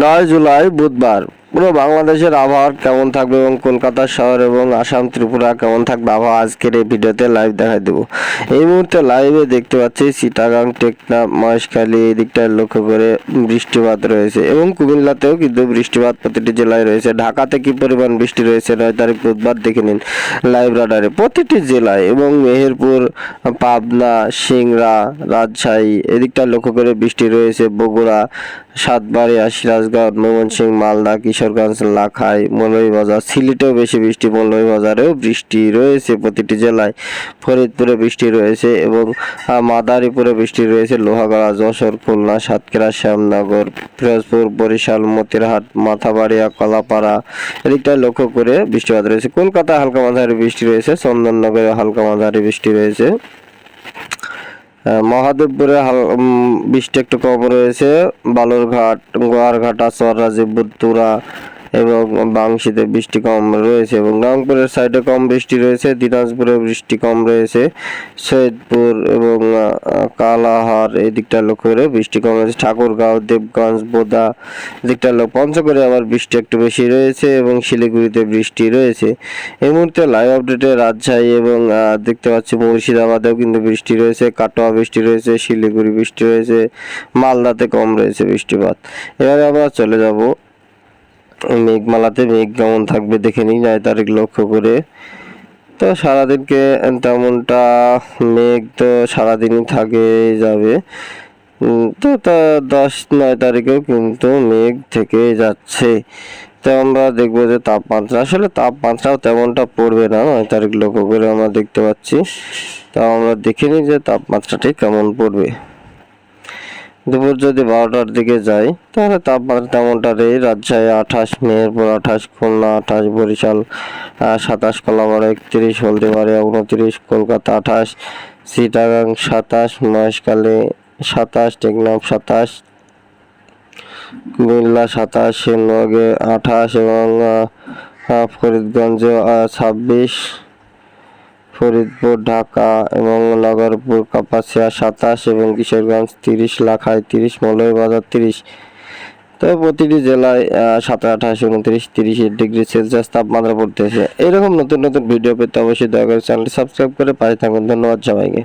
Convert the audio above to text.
নয় জুলাই বুধবার। পুরো বাংলাদেশের আবহাওয়া কেমন থাকবে এবং কলকাতা শহর এবং আসাম ত্রিপুরা কেমন থাকবে? আবহাওয়া আজকের এই ভিডিওতে লাইভ দেখাই দেবো। এই মুহূর্তে লাইভে দেখতে পাচ্ছি চিটাগাং, টেকনা, মহেশখালী এই দিকটায় লক্ষ্য করে বৃষ্টিপাত রয়েছে এবং কুমিল্লাতেও কিন্তু বৃষ্টিপাত প্রতিটি জেলায় রয়েছে। ঢাকাতে কি পরিমাণ বৃষ্টি রয়েছে নয় তারিখ বুধবার দেখে নিন লাইভ রাডারে প্রতিটি জেলায় এবং মেহেরপুর, পাবনা, সিংড়া, রাজশাহী এদিকটা লক্ষ্য করে বৃষ্টি রয়েছে। বগুড়া, সাতবাড়িয়া, সিরাজগঞ্জ, ময়মনসিংহ, মালদা কিশোরগঞ্জ লাখাই মৌলভীবাজার সিলেটেও বেশি বৃষ্টি মৌলভীবাজারেও বৃষ্টি রয়েছে প্রতিটি জেলায়। ফরিদপুরে বৃষ্টি রয়েছে এবং মাদারীপুরে বৃষ্টি রয়েছে, লোহাগড়া, যশোর, খুলনা, সাতক্ষীরা, শ্যামনগর, পিরোজপুর, বরিশাল, মতিরহাট, মাথাবাড়িয়া, কলাপাড়া এদিকটায় লক্ষ্য করে বৃষ্টিপাত রয়েছে। কলকাতায় হালকা মাঝারি বৃষ্টি রয়েছে, চন্দননগরে হালকা মাঝারি বৃষ্টি রয়েছে। মহাদেবপুরে বৃষ্টি একটু কম রয়েছে। বালুরঘাট গোয়ারঘাট আসর রাজীবপুরা এবং বাংশিতে বৃষ্টি কম রয়েছে এবং রংপুরের সাইডে কম বৃষ্টি রয়েছে দিনাজপুরে বৃষ্টি কম রয়েছে, সৈয়দপুর এবং কালাহার এই দিকটা লক্ষ্য করে বৃষ্টি কম রয়েছে, ঠাকুরগাঁও, দেবগঞ্জ, বোদা দিকটা পঞ্চগড়ে আবার বৃষ্টি একটু বেশি রয়েছে এবং শিলিগুড়িতে বৃষ্টি রয়েছে। এই মুহূর্তে লাইভ আপডেটে রাজশাহী এবং দেখতে পাচ্ছি মুর্শিদাবাদেও কিন্তু বৃষ্টি রয়েছে, কাটোয়া বৃষ্টি রয়েছে, শিলিগুড়ি বৃষ্টি রয়েছে, মালদাতে কম রয়েছে বৃষ্টিপাত। এবারে আমরা চলে যাব মেঘমালাতে মেঘ কেমন থাকবে দেখে নিই নয় তারিখ লক্ষ্য করে। তো সারাদিনকে তেমনটা মেঘ তো সারাদিনই থাকে যাবে। তো তা দশ নয় তারিখেও কিন্তু মেঘ থেকে যাচ্ছে। তো আমরা দেখব যে তাপমাত্রা, আসলে তাপমাত্রাও তেমনটা পড়বে না, নয় তারিখ লক্ষ্য করে আমরা দেখতে পাচ্ছি। তো আমরা দেখে নিই যে তাপমাত্রাটি কেমন পড়বে। দুপুর যদি বারোটার দিকে যাই, তাহলে তাপমাত্রা তেমনটা রে রাজশাহী আঠাশ, মেহেরপুর আঠাশ, খুলনা আঠাশ, বরিশাল সাতাশ, কলাপাড়া একত্রিশ হলদিবাড়িয়া উনত্রিশ, কলকাতা আঠাশ, চিটাগাং সাতাশ, মহেশখালী সাতাশ, টেকনাফ সাতাশ, কুমিল্লা সাতাশ শিলনগে আঠাশ এবং ফরিদগঞ্জে ছাব্বিশ। ফরিদপুর, ঢাকা এবং নগরপুর, কাপাসিয়া সাতাশ এবং কিশোরগঞ্জ তিরিশ, লাখাই তিরিশ, মৌলভীবাজার তিরিশ। তবে প্রতিটি জেলায় সাতাশ আঠাশ, উনত্রিশ, তিরিশ ডিগ্রি সেলসিয়াস তাপমাত্রা পড়তেছে। এরকম নতুন নতুন ভিডিও পেতে অবশ্যই দয়া করে চ্যানেলটি সাবস্ক্রাইব করে পাশে থাকুন। ধন্যবাদ সবাইকে।